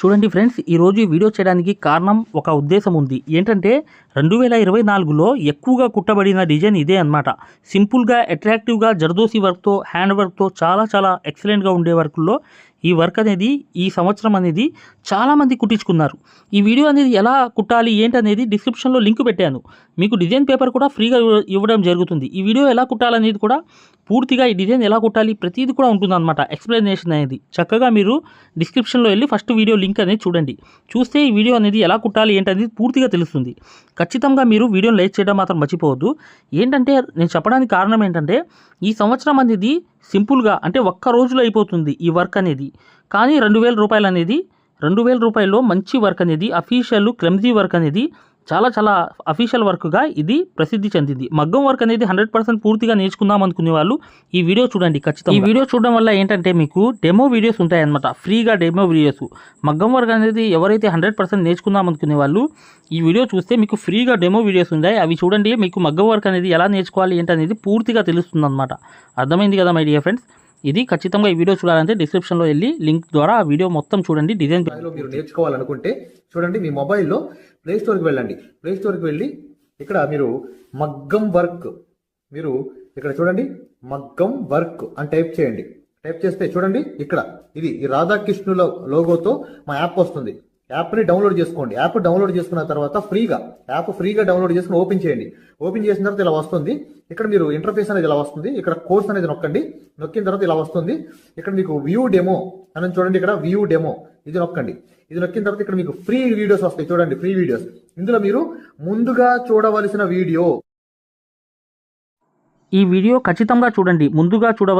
చూడండి ఫ్రెండ్స్ ఈరోజు ఈ వీడియో చేయడానికి కారణం ఒక ఉద్దేశం ఉంది. ఏంటంటే రెండు వేల ఇరవై నాలుగులో ఎక్కువగా కుట్టబడిన డిజైన్ ఇదే అన్నమాట. సింపుల్గా అట్రాక్టివ్గా జర్దోసి వర్క్తో హ్యాండ్ వర్క్తో చాలా చాలా ఎక్సలెంట్గా ఉండే వర్క్లో ఈ వర్క్ అనేది ఈ సంవత్సరం అనేది చాలామంది కుట్టించుకున్నారు. ఈ వీడియో అనేది ఎలా కుట్టాలి ఏంటి అనేది డిస్క్రిప్షన్లో లింక్ పెట్టాను. మీకు డిజైన్ పేపర్ కూడా ఫ్రీగా ఇవ్వడం జరుగుతుంది. ఈ వీడియో ఎలా కుట్టాలనేది కూడా పూర్తిగా ఈ డిజైన్ ఎలా కుట్టాలి ప్రతిదీ కూడా ఉంటుందన్నమాట. ఎక్స్ప్లెనేషన్ అనేది. చక్కగా మీరు డిస్క్రిప్షన్లో వెళ్ళి ఫస్ట్ వీడియో లింక్ అనేది చూడండి. చూస్తే ఈ వీడియో అనేది ఎలా కుట్టాలి ఏంటనేది పూర్తిగా తెలుస్తుంది. ఖచ్చితంగా మీరు వీడియోని లైక్ చేయడం మాత్రం మర్చిపోవద్దు. ఏంటంటే నేను చెప్పడానికి కారణం ఏంటంటే ఈ సంవత్సరం అనేది సింపుల్గా అంటే ఒక్క రోజులో అయిపోతుంది ఈ వర్క్ అనేది. కానీ రెండు వేల రూపాయలు అనేది రెండు వేల రూపాయల్లో మంచి వర్క్ అనేది అఫీషియల్ క్లెమ్జీ వర్క్ అనేది చాలా చాలా అఫీషియల్ వర్క్గా ఇది ప్రసిద్ధి చెందింది. మగ్గం వర్క్ అనేది హండ్రెడ్ పర్సెంట్ పూర్తిగా నేర్చుకుందాం అనుకునే వాళ్ళు ఈ వీడియో చూడండి ఖచ్చితంగా. ఈ వీడియో చూడడం వల్ల ఏంటంటే మీకు డెమో వీడియోస్ ఉంటాయన్నమాట. ఫ్రీగా డెమో వీడియోస్ మగ్గం వర్క్ అనేది ఎవరైతే హండ్రెడ్ పర్సెంట్ నేర్చుకుందాం అనుకునే వాళ్ళు ఈ వీడియో చూస్తే మీకు ఫ్రీగా డెమో వీడియోస్ ఉన్నాయి అవి చూడండి మీకు మగ్గం వర్క్ అనేది ఎలా నేర్చుకోవాలి ఏంటనేది పూర్తిగా తెలుస్తుంది అనమాట అర్థమైంది కదా మై డియర్ ఫ్రెండ్స్ ఇది ఖచ్చితంగా ఈ వీడియో చూడాలంటే డిస్క్రిప్షన్లో వెళ్ళి లింక్ ద్వారా ఆ వీడియో మొత్తం చూడండి డిజైన్ మీరు నేర్చుకోవాలనుకుంటే చూడండి మీ మొబైల్లో ప్లే స్టోర్కి వెళ్ళండి. ప్లే స్టోర్కి వెళ్ళి ఇక్కడ మీరు మగ్గం వర్క్ మీరు ఇక్కడ చూడండి మగ్గం వర్క్ అని టైప్ చేయండి. టైప్ చేస్తే చూడండి ఇక్కడ ఇది ఈ రాధాకృష్ణుల లోగోతో మా యాప్ వస్తుంది. యాప్ని డౌన్లోడ్ చేసుకోండి. యాప్ డౌన్లోడ్ చేసుకున్న తర్వాత ఫ్రీగా యాప్ ఫ్రీగా డౌన్లోడ్ చేసుకుని ఓపెన్ చేయండి. ఓపెన్ చేసిన తర్వాత ఇలా వస్తుంది. ఇక్కడ మీరు ఇంటర్ఫేస్ అనేది ఇలా వస్తుంది. ఇక్కడ కోర్స్ అనేది నొక్కండి. నొక్కిన తర్వాత ఇలా వస్తుంది. ఇక్కడ మీకు వ్యూ డెమో అని చూడండి. ఇక్కడ వ్యూ డెమో. ఇది నొక్కండి. ఇది నొక్కిన తర్వాత ఇక్కడ మీకు ఫ్రీ వీడియోస్ వస్తాయి. చూడండి ఫ్రీ వీడియోస్. ఇందులో మీరు ముందుగా చూడవలసిన వీడియో. ఈ వీడియో ఖచ్చితంగా చూడండి. ముందుగా చూడవ